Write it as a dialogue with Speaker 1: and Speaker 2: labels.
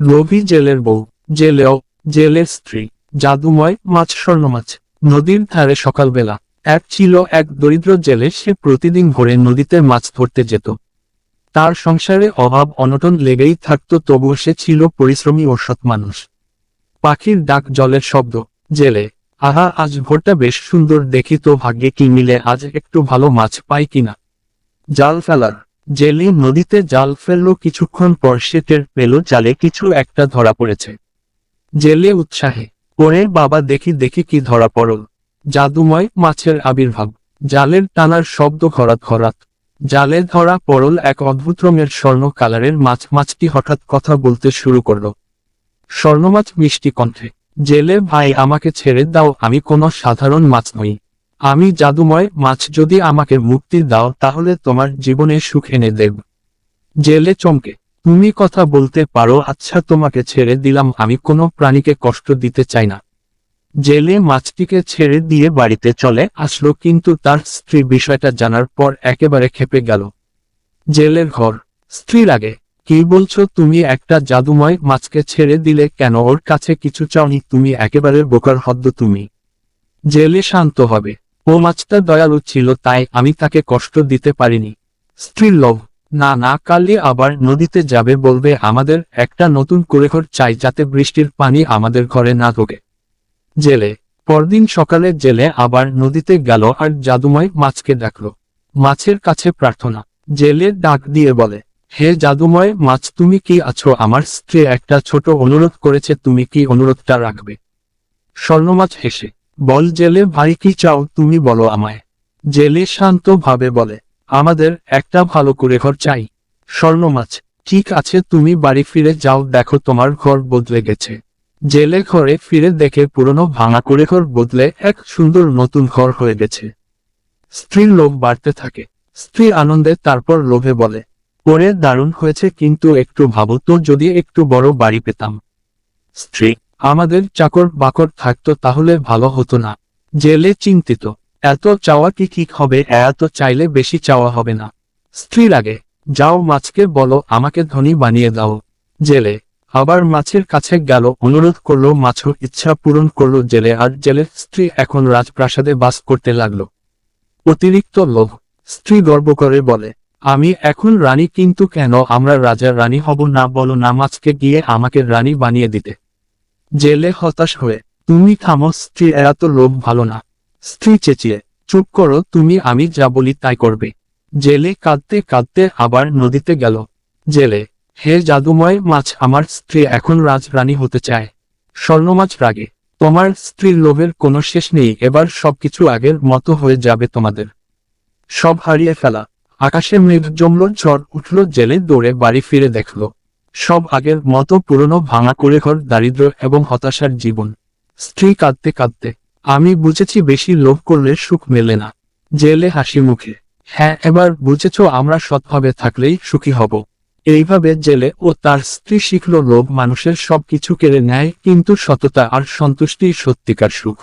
Speaker 1: লোভী জেলের বউ জেলেও জেলের স্ত্রী, জাদুময় মাছ, স্বর্ণ মাছ। নদীর ধারে সকালবেলা, এক ছিল এক দরিদ্র জেলে, সে প্রতিদিন ভোরে নদীতে মাছ ধরতে যেত। তার সংসারে অভাব অনটন লেগেই থাকত, তবুও সে ছিল পরিশ্রমী ও সৎ মানুষ। পাখির ডাক জলের শব্দ, জেলে, আহা, আজ ভোরটা বেশ সুন্দর, দেখি তো ভাগ্যে কি মিলে, আজ একটু ভালো মাছ পাই কিনা। জাল ফেলার জেলে নদীতে জাল ফেলল কিছুক্ষণ পর সে টের পেল জালে কিছু একটা ধরা পড়েছে। জেলে উৎসাহে পরে বাবা, দেখি দেখি কি ধরা পড়ল। জাদুময় মাছের আবির্ভাব। জালের টানার শব্দ খরাত খরাত জালে ধরা পড়ল এক অদ্ভুত রঙের স্বর্ণ কালারের মাছ। মাছটি হঠাৎ কথা বলতে শুরু করল। স্বর্ণমাছ মিষ্টি কণ্ঠে, জেলে ভাই, আমাকে ছেড়ে দাও, আমি কোনো সাধারণ মাছ নই। আমি জাদুময় মাছ যদি আমাকে মুক্তি দাও, তাহলে তোমার জীবনে সুখ এনে দেব। জেলে চমকে, তুমি কথা বলতে পারো আচ্ছা তোমাকে ছেড়ে দিলাম, আমি কোনো প্রাণীকে কষ্ট দিতে চাই না। জেলে মাছটিকে ছেড়ে দিয়ে বাড়িতে চলে আসলো, কিন্তু তার স্ত্রী বিষয়টা জানার পর একেবারে খেপে গেল। জেলের ঘর স্ত্রী লাগে কি বলছো তুমি? একটা জাদুময় মাছকে ছেড়ে দিলে কেন? ওর কাছে কিছু চাওনি, তুমি একেবারে বোকার হদ্দ তুমি। জেলে শান্ত হবে ও দয়ালু ছিল, তাই আমি তাকে কষ্ট দিতে পারিনি। স্ত্রীর লোভ, না না কালি আবার নদীতে যাবে বলবে, আমাদের একটা নতুন করে ঘর চাই, যাতে বৃষ্টির পানি আমাদের ঘরে না ঢোকে। জেলে, পরদিন সকালে জেলে আবার নদীতে গেল আর জাদুময় মাছকে ডাকলো। মাছের কাছে প্রার্থনা, জেলে ডাক দিয়ে বলে, হে জাদুময় মাছ, তুমি কি আছো? আমার স্ত্রী একটা ছোট অনুরোধ করেছে, তুমি কি অনুরোধটা রাখবে? স্বর্ণমাছ হেসে বল জেলে ভাই কি চাও তুমি বলো আমায়। জেলে শান্ত ভাবে বলে, আমাদের একটা ভালো করে ঘর চাই। স্বর্ণ মাছ, ঠিক আছে তুমি বাড়ি ফিরে যাও, দেখো তোমার ঘর বদলে গেছে। জেলে ঘরে ফিরে দেখে পুরনো ভাঙা করে ঘর বদলে এক সুন্দর নতুন ঘর হয়ে গেছে। স্ত্রীর লোভ বাড়তে থাকে। স্ত্রী আনন্দে তারপর লোভে বলে, পরে দারুণ হয়েছে, কিন্তু একটু ভাবো যদি একটু বড় বাড়ি পেতাম। স্ত্রী আমাদের চাকর বাকর থাকতো তাহলে ভালো হতো না। জেলে চিন্তিত, এত চাওয়া কি ঠিক হবে, এত চাইলে বেশি চাওয়া হবে না। স্ত্রী লাগে যাও মাছকে বলো, আমাকে ধনী বানিয়ে দাও। জেলে, আবার মাছের কাছে গেল, অনুরোধ করল, মাছও ইচ্ছা পূরণ করল জেলে, আর জেলের স্ত্রী এখন রাজপ্রাসাদে বাস করতে লাগল। অতিরিক্ত লোভ, স্ত্রী গর্ব করে বলে, আমি এখন রানী, কিন্তু কেন? আমরা রাজার রানী হব না, বলো না, মাছকে গিয়ে আমাকে রানী বানিয়ে দিতে। জেলে হতাশ হয়ে, তুমি থামো, স্ত্রী এত লোভ ভালো না। স্ত্রী চেঁচিয়ে, চুপ করো, তুমি, আমি যা বলি তাই করবে। জেলে কাঁদতে কাঁদতে আবার নদীতে গেল। জেলে, হে জাদুময় মাছ, আমার স্ত্রী এখন রাজরানী হতে চায়। স্বর্ণমাছ রাগে, তোমার স্ত্রীর লোভের কোনো শেষ নেই, এবার সবকিছু আগের মতো হয়ে যাবে তোমাদের। সব হারিয়ে ফেলা, আকাশে মেঘ জমল, ঝড় উঠল, জেলে দৌড়ে বাড়ি ফিরে দেখল। সব আগের মতো পুরনো ভাঙা করে ঘর দারিদ্র এবং হতাশার জীবন। স্ত্রী কাঁদতে কাঁদতে, আমি বুঝেছি বেশি লোভ করলে সুখ মেলে না। জেলে হাসি মুখে হ্যাঁ এবার বুঝেছ আমরা সৎভাবে থাকলেই সুখী হব। এইভাবে জেলে ও তার স্ত্রী শিখল লোভ মানুষের সবকিছু কেড়ে নেয়, কিন্তু সততা আর সন্তুষ্টি সত্যিকার সুখ।